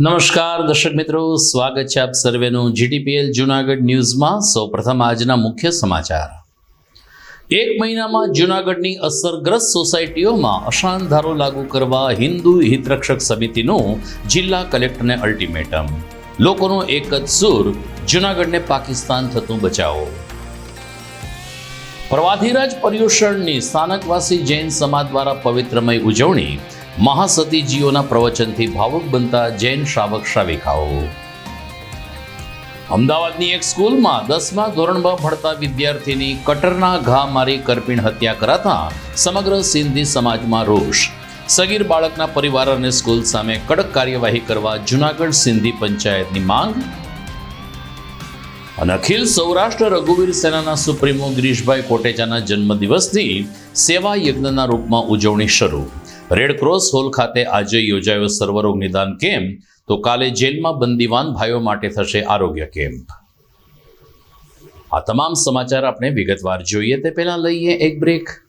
નમસ્કાર, દર્શક મિત્રો. સ્વાગત છે આપ સર્વેનું જીટીપીએલ જુનાગઢ ન્યૂઝમાં. સૌપ્રથમ આજના મુખ્ય સમાચાર. એક મહિનામાં જુનાગઢની અસરગ્રસ્ત સોસાયટીઓમાં અશાંતધારો લાગુ કરવા હિન્દુ હિતરક્ષક સમિતિનું જિલ્લા કલેક્ટરને અલ્ટિમેટમ. લોકોનો એક જ સૂર, જુનાગઢને પાકિસ્તાન થતું બચાવો. પ્રવાધિરાજ પર્યુષણની સ્થાનકવાસી જૈન સમાજ દ્વારા પવિત્રમય ઉજવણી. મહાસતીજીઓના પ્રવચનથી ભાવુક બનતા જૈન શ્રાવક શ્રાવિકાઓ. અમદાવાદની એક સ્કૂલમાં દસમા ધોરણમાં ભણતા વિદ્યાર્થીની કટરના ઘા મારી કરપીણ હત્યા કરાતા સમગ્ર સિંધી સમાજમાં રોષ. સગીર બાળકના પરિવાર અને સ્કૂલ સામે કડક કાર્યવાહી કરવા જુનાગઢ સિંધી પંચાયતની માંગ? અને અખિલ સૌરાષ્ટ્ર રઘુવીર સેનાના સુપ્રીમો ગિરીશભાઈ કોટેચાના જન્મદિવસની સેવા યજ્ઞના રૂપમાં ઉજવણી શરૂ. રેડક્રોસ હોલ ખાતે આજે યોજાયો સર્વરોગ નિદાન કેમ્પ. તો કાલે જેલમાં બંદીવાન ભાઈઓ માટે થશે આરોગ્ય કેમ્પ. આ તમામ સમાચાર આપણે વિગતવાર જોઈએ તે પહેલાં લઈએ એક બ્રેક.